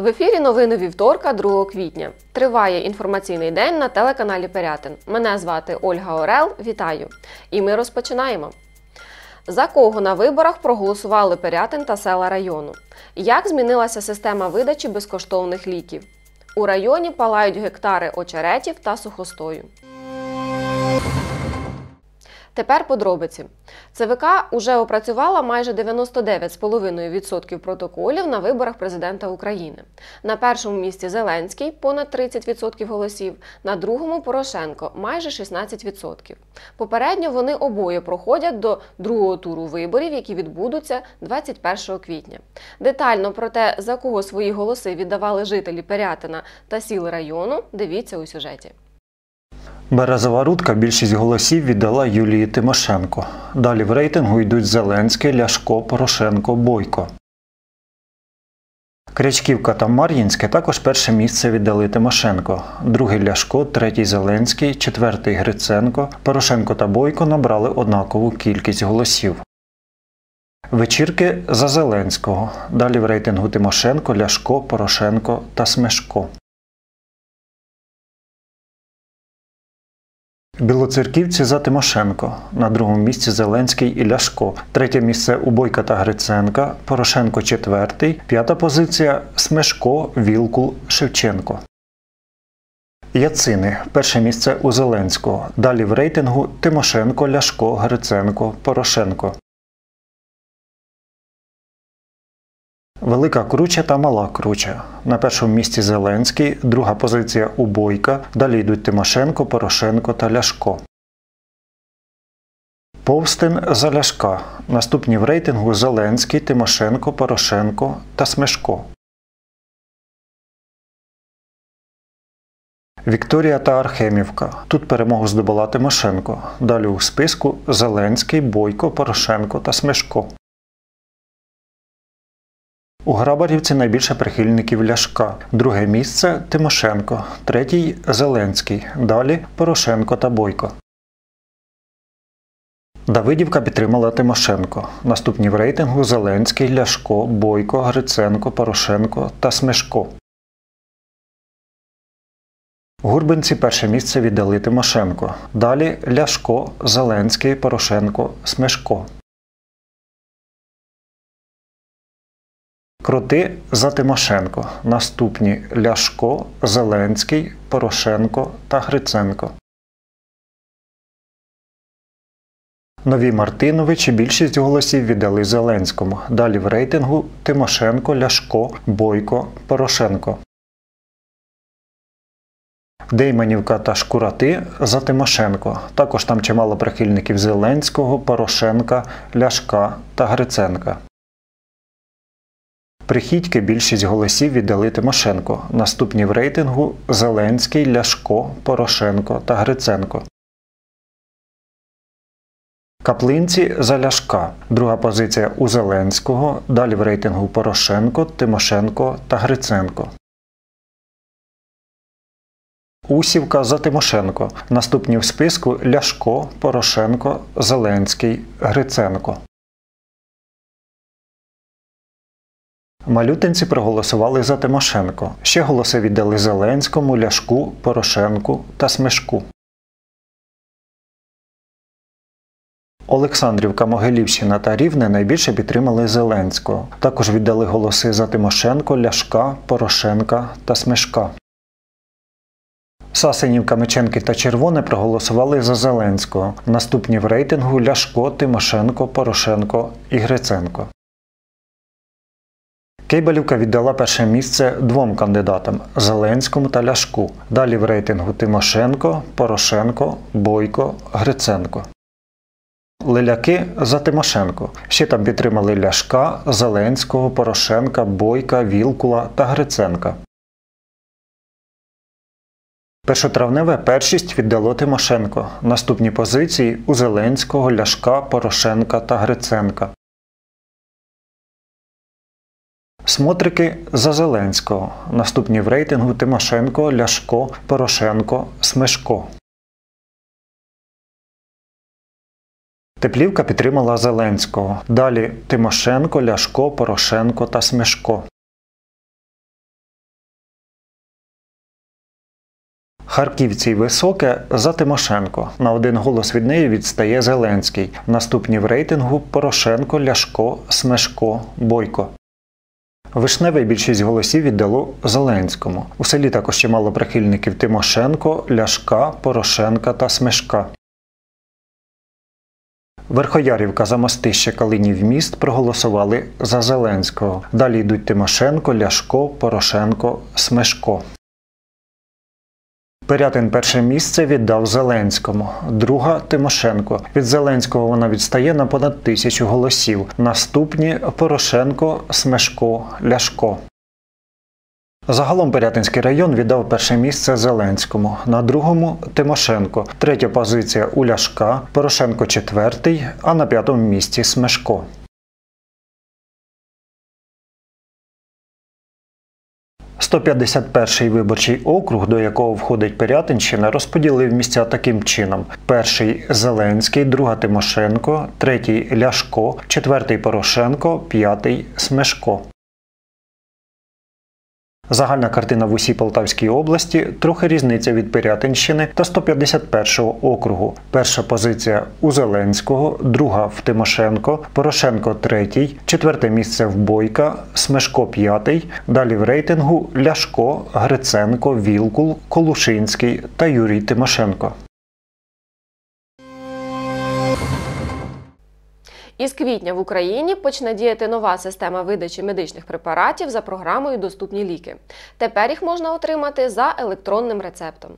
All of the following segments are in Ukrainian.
В ефірі новини вівторка, 2 квітня. Триває інформаційний день на телеканалі Пирятин. Мене звати Ольга Орел. Вітаю! І ми розпочинаємо. За кого на виборах проголосували Пирятин та села району? Як змінилася система видачі безкоштовних ліків? У районі палають гектари очеретів та сухостою. Тепер подробиці. ЦВК уже опрацювала майже 99,5% протоколів на виборах президента України. На першому місці Зеленський понад 30% голосів, на другому Порошенко майже 16%. Попередньо вони обоє проходять до другого туру виборів, які відбудуться 21 квітня. Детально про те, за кого свої голоси віддавали жителі Пирятина та сіл району, дивіться у сюжеті. Березова рудка більшість голосів віддала Юлії Тимошенко. Далі в рейтингу йдуть Зеленський, Ляшко, Порошенко, Бойко. Крячківка та Мар'їнське також перше місце віддали Тимошенко. Другий Ляшко, третій Зеленський, четвертий Гриценко, Порошенко та Бойко набрали однакову кількість голосів. Вечірки за Зеленського. Далі в рейтингу Тимошенко, Ляшко, Порошенко та Смешко. Білоцерківці за Тимошенко. На другому місці Зеленський і Ляшко. Третє місце у Бойка та Гриценка. Порошенко четвертий. П'ята позиція Смешко, Вілкул, Шевченко. Яцини. Перше місце у Зеленського. Далі в рейтингу Тимошенко, Ляшко, Гриценко, Порошенко. Велика круча та мала круча. На першому місці Зеленський, друга позиція у Бойка. Далі йдуть Тимошенко, Порошенко та Ляшко. Повстин за Ляшка. Наступні в рейтингу Зеленський, Тимошенко, Порошенко та Смешко. Вікторія та Архемівка. Тут перемогу здобула Тимошенко. Далі у списку Зеленський, Бойко, Порошенко та Смешко. У Грабарівці найбільше прихильників Ляшка. Друге місце Тимошенко, третій Зеленський. Далі Порошенко та Бойко. Давидівка підтримала Тимошенко. Наступні в рейтингу Зеленський, Ляшко, Бойко, Гриценко, Порошенко та Смешко. Гурбинці перше місце віддали Тимошенко. Далі Ляшко, Зеленський, Порошенко, Смешко. Крути за Тимошенко. Наступні Ляшко, Зеленський, Порошенко та Гриценко. Нові Мартиновичі більшість голосів віддали Зеленському. Далі в рейтингу Тимошенко, Ляшко, Бойко, Порошенко. Дейманівка та Шкурати за Тимошенко. Також там чимало прихильників Зеленського, Порошенка, Ляшка та Гриценка. Прихідьки більшість голосів віддали Тимошенко. Наступні в рейтингу Зеленський, Ляшко, Порошенко та Гриценко. Каплинці за Ляшка. Друга позиція у Зеленського. Далі в рейтингу Порошенко, Тимошенко та Гриценко. Усівка за Тимошенко. Наступні в списку Ляшко, Порошенко, Зеленський, Гриценко. Малютинці проголосували за Тимошенко. Ще голоси віддали Зеленському, Ляшку, Порошенку та Смешку. Олександрівка, Могилівщина та Рівне найбільше підтримали Зеленського. Також віддали голоси за Тимошенко, Ляшка, Порошенка та Смешка. Сасенівка, Меченки та Червоне проголосували за Зеленського. Наступні в рейтингу Ляшко, Тимошенко, Порошенко і Гриценко. Кейбелівка віддала перше місце двом кандидатам Зеленському та Ляшку. Далі в рейтингу Тимошенко, Порошенко, Бойко, Гриценко. Лиляки за Тимошенко. Ще там підтримали Ляшка, Зеленського, Порошенка, Бойка, Вілкула та Гриценка. Першотравневе першість віддало Тимошенко. Наступні позиції у Зеленського, Ляшка, Порошенка та Гриценка. Смотрики за Зеленського. Наступні в рейтингу Тимошенко, Ляшко, Порошенко, Смешко. Теплівка підтримала Зеленського. Далі Тимошенко, Ляшко, Порошенко та Смешко. Харківці високе за Тимошенко. На один голос від неї відстає Зеленський. Наступні в рейтингу Порошенко, Ляшко, Смешко, Бойко. Вишневе більшість голосів віддало Зеленському. У селі також чимало прихильників Тимошенко, Ляшка, Порошенка та Смешка. Верхоярівка, за мостище Калинів міст проголосували за Зеленського. Далі йдуть Тимошенко, Ляшко, Порошенко, Смешко. Пирятин перше місце віддав Зеленському, друга Тимошенко. Від Зеленського вона відстає на понад тисячу голосів. Наступні Порошенко, Смешко, Ляшко. Загалом Пирятинський район віддав перше місце Зеленському, на другому Тимошенко, третя позиція у Ляшка, Порошенко четвертий, а на п'ятому місці Смешко. «151-й виборчий округ, до якого входить Пирятинщина, розподілив місця таким чином: перший Зеленський, друга Тимошенко, третій Ляшко, четвертий Порошенко, п'ятий Смешко. Загальна картина в усій Полтавській області трохи різниця від Пирятинщини та 151-го округу. Перша позиція у Зеленського, друга в Тимошенко, Порошенко третій, четверте місце в Бойка, Смешко п'ятий. Далі в рейтингу Ляшко, Гриценко, Вілкул, Колушинський та Юрій Тимошенко. Із квітня в Україні почне діяти нова система видачі медичних препаратів за програмою Доступні ліки. Тепер їх можна отримати за електронним рецептом.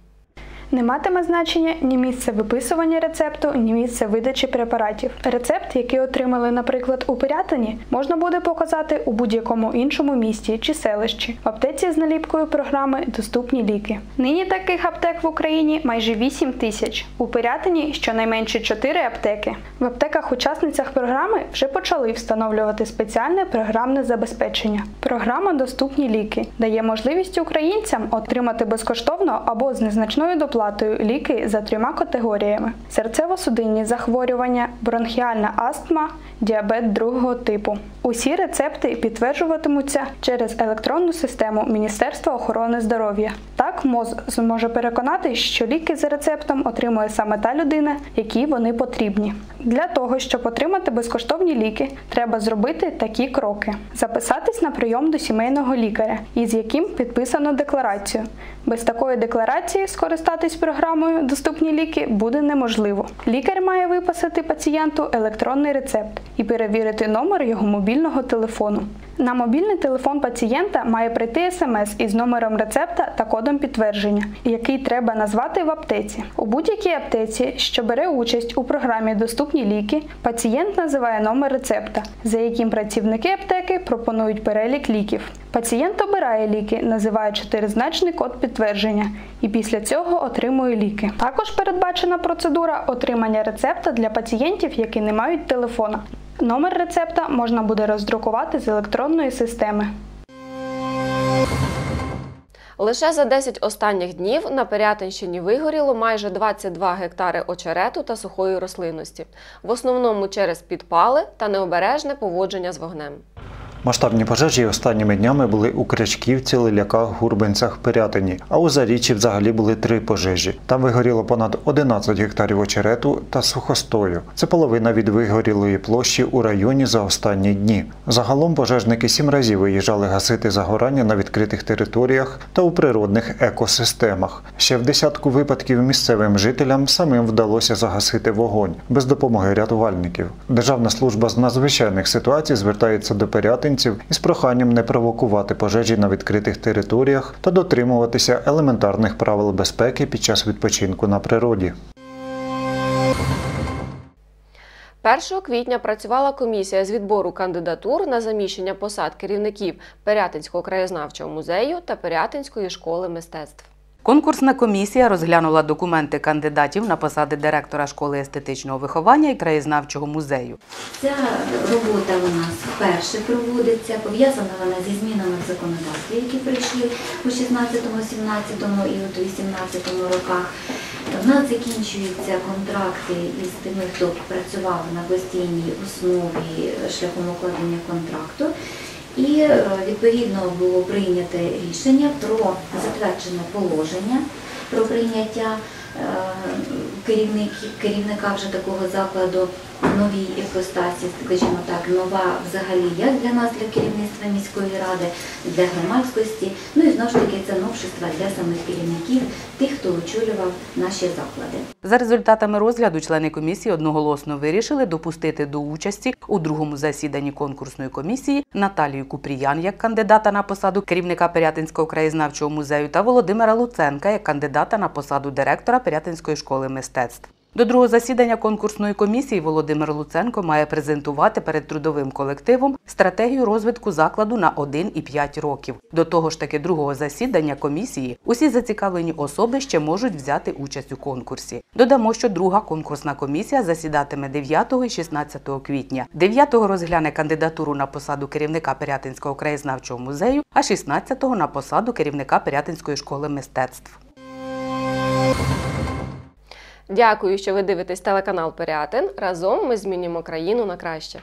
Не матиме значення ні місце виписування рецепту, ні місце видачі препаратів. Рецепт, який отримали, наприклад, у Пирятині, можна буде показати у будь-якому іншому місті чи селищі в аптеці з наліпкою програми Доступні ліки. Нині таких аптек в Україні майже 8 тисяч. У Пирятині щонайменше 4 аптеки. В аптеках-учасницях програми вже почали встановлювати спеціальне програмне забезпечення. Програма Доступні ліки дає можливість українцям отримати безкоштовно або з незначною доплатою ліки за трьома категоріями: серцево-судинні захворювання, бронхіальна астма, діабет другого типу. Усі рецепти підтверджуватимуться через електронну систему Міністерства охорони здоров'я. Так МОЗ зможе переконати, що ліки за рецептом отримує саме та людина, якій вони потрібні. Для того, щоб отримати безкоштовні ліки, треба зробити такі кроки: записатись на прийом до сімейного лікаря, із яким підписано декларацію. Без такої декларації скористатись програмою Доступні ліки буде неможливо. Лікар має виписати пацієнту електронний рецепт і перевірити номер його мобільного телефону. На мобільний телефон пацієнта має прийти смс із номером рецепта та кодом підтвердження, який треба назвати в аптеці. У будь-якій аптеці, що бере участь у програмі Доступні ліки, пацієнт називає номер рецепта, за яким працівники аптеки пропонують перелік ліків. Пацієнт обирає ліки, називає чотиризначний код підтвердження, і після цього отримує ліки. Також передбачена процедура отримання рецепта для пацієнтів, які не мають телефона. Номер рецепта можна буде роздрукувати з електронної системи. Лише за 10 останніх днів на Пирятинщині вигоріло майже 22 гектари очерету та сухої рослинності, в основному через підпали та необережне поводження з вогнем. Масштабні пожежі останніми днями були у Крячківці, Лиляках, Гурбинцях, Пирятині, а у Заріччі взагалі були три пожежі. Там вигоріло понад 11 гектарів очерету та сухостою. Це половина від вигорілої площі у районі за останні дні. Загалом пожежники сім разів виїжджали гасити загорання на відкритих територіях та у природних екосистемах. Ще в десятку випадків місцевим жителям самим вдалося загасити вогонь без допомоги рятувальників. Державна служба з надзвичайних ситуацій звертається до Пирятин із проханням не провокувати пожежі на відкритих територіях та дотримуватися елементарних правил безпеки під час відпочинку на природі. 1 квітня працювала комісія з відбору кандидатур на заміщення посад керівників Пирятинського краєзнавчого музею та Пирятинської школи мистецтв. Конкурсна комісія розглянула документи кандидатів на посади директора школи естетичного виховання і краєзнавчого музею. Ця робота у нас вперше проводиться, пов'язана вона зі змінами в законодавстві, які прийшли у 16, 17 і у 18 роках. У нас закінчуються контракти із тими, хто працював на постійній основі шляхом укладення контракту. І е, відповідно було прийнято рішення про затверджене положення про прийняття керівник- керівника вже такого закладу новій іпостасі, скажімо так, нова взагалі як для нас, для керівництва міської ради, для громадськості. Ну і знову ж таки це новшества для самих керівників, тих, хто очолював наші заклади. За результатами розгляду члени комісії одноголосно вирішили допустити до участі у другому засіданні конкурсної комісії Наталію Купріян як кандидата на посаду керівника Пирятинського краєзнавчого музею та Володимира Луценка як кандидата на посаду директора Пирятинської школи мистецтв. До другого засідання конкурсної комісії Володимир Луценко має презентувати перед трудовим колективом стратегію розвитку закладу на 1 і 5 років. До того ж таки другого засідання комісії усі зацікавлені особи ще можуть взяти участь у конкурсі. Додамо, що друга конкурсна комісія засідатиме 9 і 16 квітня. 9 розгляне кандидатуру на посаду керівника Пирятинського краєзнавчого музею, а 16 на посаду керівника Пирятинської школи мистецтв. Дякую, що ви дивитесь телеканал Пирятин. Разом ми змінюємо країну на краще.